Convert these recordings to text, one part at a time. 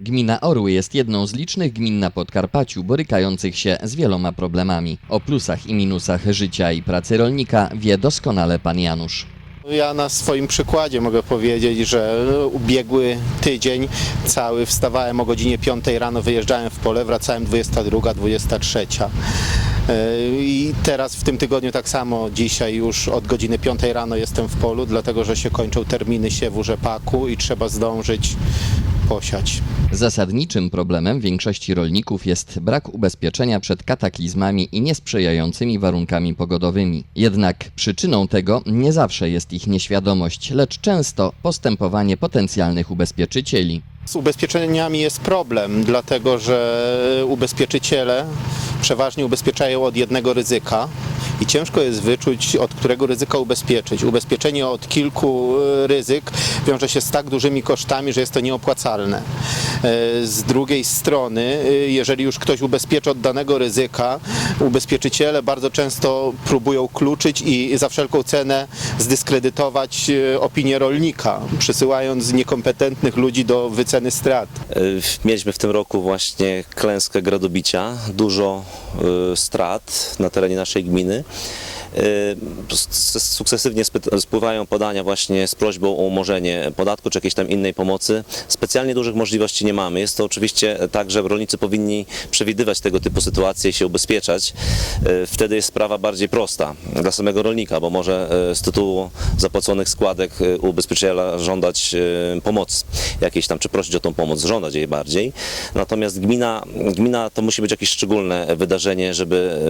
Gmina Orły jest jedną z licznych gmin na Podkarpaciu borykających się z wieloma problemami. O plusach i minusach życia i pracy rolnika wie doskonale pan Janusz. Ja na swoim przykładzie mogę powiedzieć, że ubiegły tydzień cały wstawałem o godzinie 5 rano, wyjeżdżałem w pole, wracałem 22, 23. Yy, I teraz w tym tygodniu tak samo, dzisiaj już od godziny 5 rano jestem w polu, dlatego że się kończą terminy siewu rzepaku i trzeba zdążyć posiać. Zasadniczym problemem większości rolników jest brak ubezpieczenia przed kataklizmami i niesprzyjającymi warunkami pogodowymi. Jednak przyczyną tego nie zawsze jest ich nieświadomość, lecz często postępowanie potencjalnych ubezpieczycieli. Z ubezpieczeniami jest problem, dlatego że ubezpieczyciele przeważnie ubezpieczają od jednego ryzyka i ciężko jest wyczuć, od którego ryzyka ubezpieczyć. Ubezpieczenie od kilku e, ryzyk wiąże się z tak dużymi kosztami, że jest to nieopłacalne. E, Z drugiej strony, e, jeżeli już ktoś ubezpieczy od danego ryzyka, ubezpieczyciele bardzo często próbują kluczyć i za wszelką cenę zdyskredytować e, opinię rolnika, przysyłając niekompetentnych ludzi do wyceny strat. Mieliśmy w tym roku właśnie klęskę gradobicia, dużo strat na terenie naszej gminy. Y, Sukcesywnie spływają podania właśnie z prośbą o umorzenie podatku czy jakiejś tam innej pomocy. Specjalnie dużych możliwości nie mamy. Jest to oczywiście tak, że rolnicy powinni przewidywać tego typu sytuacje i się ubezpieczać. Y, Wtedy jest sprawa bardziej prosta dla samego rolnika, bo może y, z tytułu zapłaconych składek ubezpieczyciela żądać pomocy jakiejś tam, czy prosić o tą pomoc, żądać jej bardziej. Natomiast gmina, gmina to musi być jakieś szczególne wydarzenie, żeby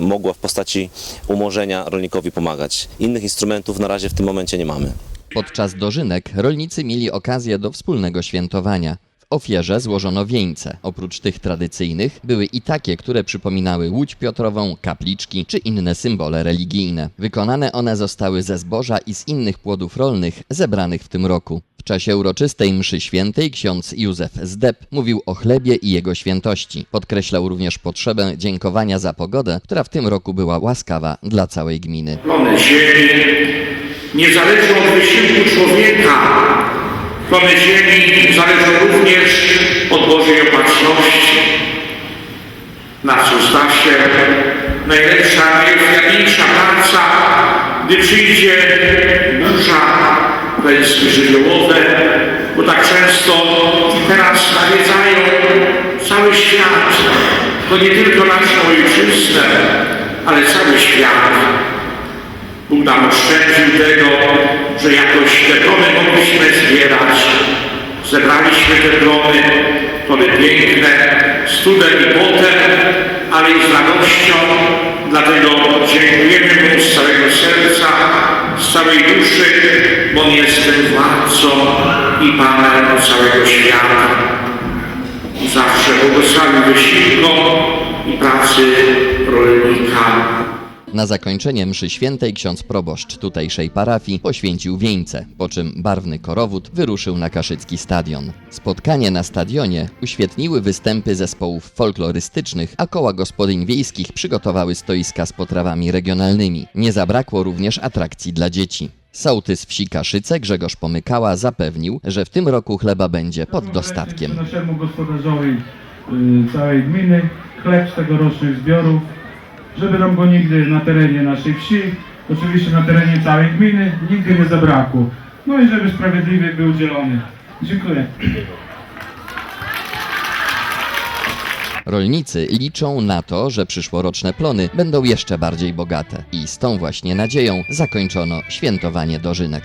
mogła w postaci umorzenia rolnikowi pomagać. Innych instrumentów na razie w tym momencie nie mamy. Podczas dożynek rolnicy mieli okazję do wspólnego świętowania. W ofierze złożono wieńce. Oprócz tych tradycyjnych były i takie, które przypominały Łódź Piotrową, kapliczki czy inne symbole religijne. Wykonane one zostały ze zboża i z innych płodów rolnych zebranych w tym roku. W czasie uroczystej mszy świętej ksiądz Józef Zdeb mówił o chlebie i jego świętości. Podkreślał również potrzebę dziękowania za pogodę, która w tym roku była łaskawa dla całej gminy. Plony ziemi nie zależą od wysiłku człowieka. Plony ziemi zależą również od Bożej opatrzności. Na co zda się najlepsza, najwiadniejsza praca, gdy przyjdzie burza, klęski żywiołowe, bo tak często teraz nawiedzają cały świat. To nie tylko naszą ojczyznę, ale cały świat. Bóg nam oszczędził tego, że jakoś te plony mogliśmy zbierać. Zebraliśmy te plony, plony piękne, z trudem i potem, ale i z radością. Dlatego dziękujemy Mu z całego serca, całej duszy, bo On jest tym władcą i Panem całego świata. Zawsze błogosławi wysiłkom i pracy rolnika. Na zakończenie mszy świętej ksiądz proboszcz tutejszej parafii poświęcił wieńce, po czym barwny korowód wyruszył na Kaszycki Stadion. Spotkanie na stadionie uświetniły występy zespołów folklorystycznych, a koła gospodyń wiejskich przygotowały stoiska z potrawami regionalnymi. Nie zabrakło również atrakcji dla dzieci. Sołtys wsi Kaszyce Grzegorz Pomykała zapewnił, że w tym roku chleba będzie pod dostatkiem. Naszemu gospodarzowi y, całej gminy chleb z tegorocznych zbiorów, żeby nam go nigdy na terenie naszej wsi, oczywiście na terenie całej gminy, nigdy nie zabrakło. No i żeby sprawiedliwie był udzielony. Dziękuję. Rolnicy liczą na to, że przyszłoroczne plony będą jeszcze bardziej bogate i z tą właśnie nadzieją zakończono świętowanie dożynek.